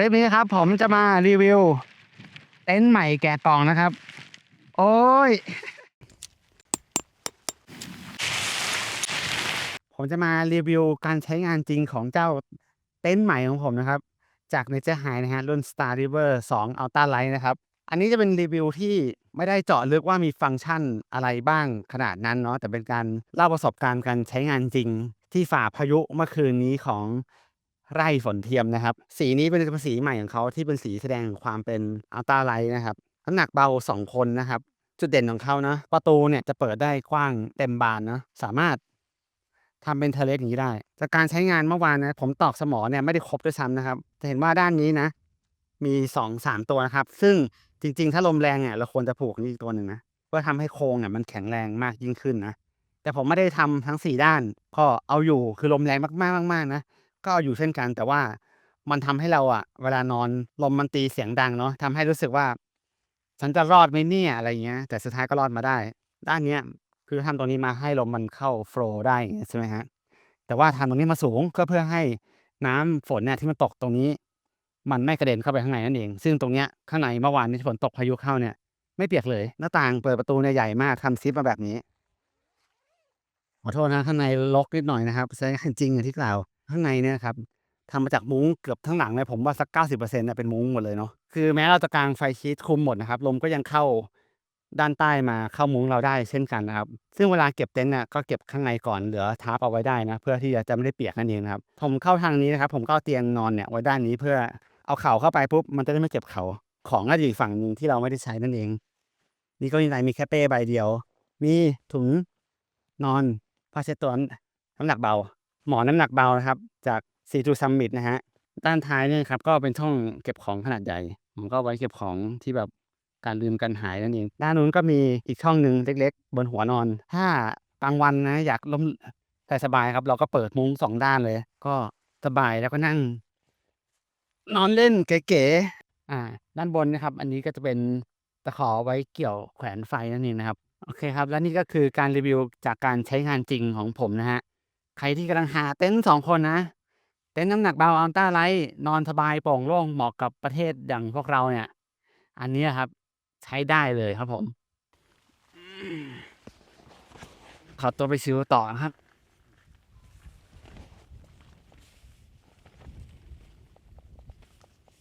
ลิปนี้ครับ ผมจะมารีวิว เต็นท์ใหม่แกะกล่องนะครับ โอ้ย ผมจะมารีวิวการใช้งานจริงของเจ้าเต็นท์ใหม่ของผมนะครับ จาก Nature High นะฮะรุ่น Star River 2 Ultra Light นะครับ อันนี้จะเป็นรีวิวที่ไม่ได้เจาะลึกว่ามีฟังก์ชันอะไรบ้างขนาดนั้นเนาะแต่เป็นการเล่าประสบการณ์การใช้งานจริง ที่ฝ่าพายุเมื่อคืนนี้ของ ไร่ฝนเทียมนะครับ สีนี้เป็นสีใหม่ของเขาที่เป็นสีแสดงความเป็นอัลต a าไลท์นะครับน้ำหนักเบา 2 คนนะครับ จุดเด่นของเขานะประตูเนี่ยจะเปิดได้กว้างเต็มบานนะสามารถทำเป็นเทเลสอย่างนี้ได้ จากการใช้งานเมื่อวานนะผมตอกสมอเนี่ยไม่ได้ครบด้วยซ้ำนะครับ จะเห็นว่าด้านนี้นะ มีสองสามตัวนะครับ ซึ่งจริง ๆ ถ้าลมแรงเนี่ยเราควรจะผูกนี่อีกตัวหนึ่งนะเพื่อทำให้โครงเนี่ยมันแข็งแรงมากยิ่งขึ้นนะแต่ผมไม่ได้ทำทั้งสี่ด้าน ก็เอาอยู่คือลมแรงมากๆมากๆนะ ก็เอาอยู่เช่นกัน แต่ว่ามันทำให้เราอะเวลานอนลมมันตีเสียงดังเนาะทำให้รู้สึกว่า ฉันจะรอดไหมเนี่ยอะไรเงี้ย แต่สุดท้ายก็รอดมาได้ ด้านเนี้ยคือทำตรงนี้มาให้ลมมันเข้าโฟลว์ได้อย่างเงี้ยใช่ไหมฮะแต่ว่าทำตรงนี้มาสูงก็เพื่อให้น้ำฝนเนี่ยที่มันตกตรงนี้ มันไม่กระเด็นเข้าไปข้างในนั่นเอง ซึ่งตรงเนี้ยข้างในเมื่อวานที่ฝนตกพายุเข้าเนี่ย ไม่เปียกเลย หน้าต่างเปิดประตูเนี่ยใหญ่มากทำซิปมาแบบนี้ ขอโทษนะข้างในรกนิดหน่อยนะครับใช้งจริงอย่างที่กล่าว ข้างในเนี่ยครับทำมาจากมุ้งเกือบทั้งหลังเลยผมว่าสักเก้าสิบเปอร์เซ็นต์เป็นมุ้งหมดเลยเนาะคือแม้เราจะกางไฟชีตคลุมหมดนะครับลมก็ยังเข้าด้านใต้มาเข้ามุ้งเราได้เช่นกันนะครับ ซึ่งเวลาเก็บเต็นท์น่ะก็เก็บข้างในก่อนเหลือทาร์ปเอาไว้ได้นะ เพื่อที่จะไม่ได้เปียกนั่นเองนะครับ ผมเข้าทางนี้นะครับ ผมก็เอาเตียงนอนเนี่ยไว้ด้านนี้เพื่อเอาเข่าเข้าไปปุ๊บมันจะได้ไม่เจ็บเข่าของก็อยู่อีกฝั่งนึงที่เราไม่ได้ใช้นั่นเอง นี่ก็มีอะไรมีแค่เป้ใบเดียว มีถุงนอนผ้าเช็ดตัวน้ำหนักเบา หมอนน้ำหนักเบานะครับ จากซีทูซัมมิตนะฮะ ด้านท้ายเนี่ยครับก็เป็นช่องเก็บของขนาดใหญ่ ผมก็ไว้เก็บของที่แบบการลืมกันหายนั่นเองด้านนู้นก็มีอีกช่องหนึ่งเล็ก ๆ บนหัวนอน ถ้ากลางวันนะอยากล้มแต่สบายครับ เราก็เปิดมุ้งสองด้านเลย ก็สบายแล้วก็นั่ง นอนเล่นเก๋ๆอ่า ด้านบนนะครับ อันนี้ก็จะเป็นตะขอไว้เกี่ยวแขวนไฟนั่นเองนะครับ โอเคครับ และนี่ก็คือการรีวิวจากการใช้งานจริงของผมนะฮะ ใครที่กำลังหาเต็นท์สองคนนะ เต็นท์น้ำหนักเบาอัลต้าไลท์นอนสบายโปร่งโล่งเหมาะกับประเทศอย่างพวกเราเนี่ย อันนี้ครับ ใช้ได้เลยครับผมขอตัวไปซิวต่อนะครับ